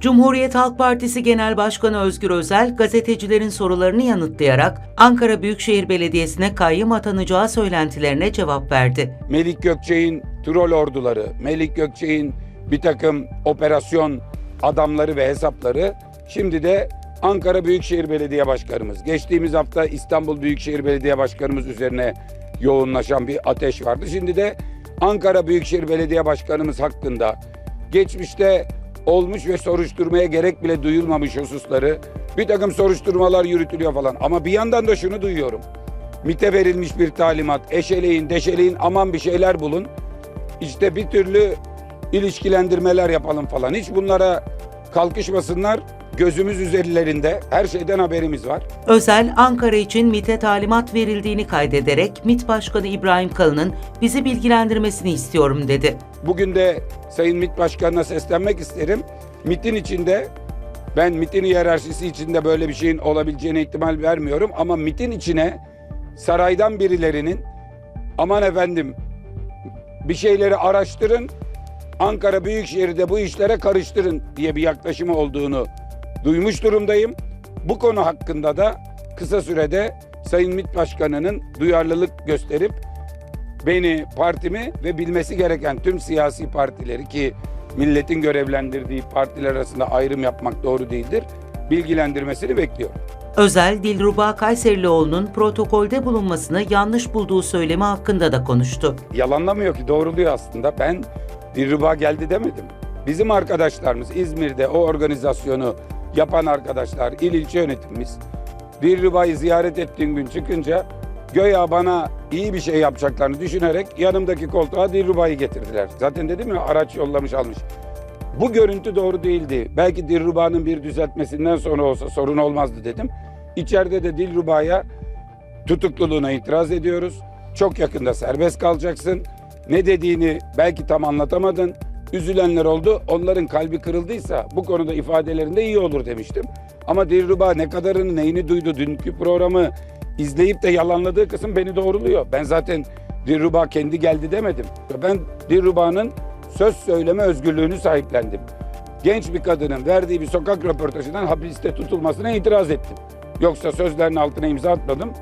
Cumhuriyet Halk Partisi Genel Başkanı Özgür Özel, gazetecilerin sorularını yanıtlayarak Ankara Büyükşehir Belediyesi'ne kayyım atanacağı söylentilerine cevap verdi. Melik Gökçek'in troll orduları, Melik Gökçek'in bir takım operasyon adamları ve hesapları şimdi de Ankara Büyükşehir Belediye Başkanımız, geçtiğimiz hafta İstanbul Büyükşehir Belediye Başkanımız üzerine yoğunlaşan bir ateş vardı. Şimdi de Ankara Büyükşehir Belediye Başkanımız hakkında geçmişte olmuş ve soruşturmaya gerek bile duyulmamış hususları bir takım soruşturmalar yürütülüyor falan. Ama bir yandan da şunu duyuyorum. MİT'e verilmiş bir talimat. Eşeleyin, deşeleyin, aman bir şeyler bulun. İşte bir türlü ilişkilendirmeler yapalım falan. Hiç bunlara kalkışmasınlar. Gözümüz üzerlerinde. Her şeyden haberimiz var. Özel, Ankara için MİT'e talimat verildiğini kaydederek MİT Başkanı İbrahim Kalın'ın bizi bilgilendirmesini istiyorum dedi. Bugün de Sayın MİT Başkanı'na seslenmek isterim. MİT'in içinde ben MİT'in hiyerarşisi içinde böyle bir şeyin olabileceğine ihtimal vermiyorum ama MİT'in içine saraydan birilerinin aman efendim bir şeyleri araştırın Ankara Büyükşehir'de bu işlere karıştırın diye bir yaklaşımı olduğunu duymuş durumdayım. Bu konu hakkında da kısa sürede Sayın MİT Başkanı'nın duyarlılık gösterip beni, partimi ve bilmesi gereken tüm siyasi partileri ki milletin görevlendirdiği partiler arasında ayrım yapmak doğru değildir. Bilgilendirmesini bekliyorum. Özel, Dilruba Kayserlioğlu'nun protokolde bulunmasını yanlış bulduğu söylemi hakkında da konuştu. Yalanlamıyor ki doğruluyor aslında. Ben Dilruba geldi demedim. Bizim arkadaşlarımız İzmir'de o organizasyonu yapan arkadaşlar, il ilçe yönetimimiz Dilruba'yı ziyaret ettiğim gün çıkınca göya bana iyi bir şey yapacaklarını düşünerek yanımdaki koltuğa Dilruba'yı getirdiler. Zaten dedim ya araç yollamış almış. Bu görüntü doğru değildi. Belki Dilruba'nın bir düzeltmesinden sonra olsa sorun olmazdı dedim. İçeride de Dilruba'ya tutukluluğuna itiraz ediyoruz. Çok yakında serbest kalacaksın. Ne dediğini belki tam anlatamadın. Üzülenler oldu. Onların kalbi kırıldıysa bu konuda ifadelerinde iyi olur demiştim. Ama Dilruba ne kadarını neyini duydu dünkü programı izleyip de yalanladığı kısım beni doğruluyor. Ben zaten Dilruba kendi geldi demedim. Ben Dilruba'nın söz söyleme özgürlüğünü sahiplendim. Genç bir kadının verdiği bir sokak röportajından hapiste tutulmasına itiraz ettim. Yoksa sözlerin altına imza atmadım.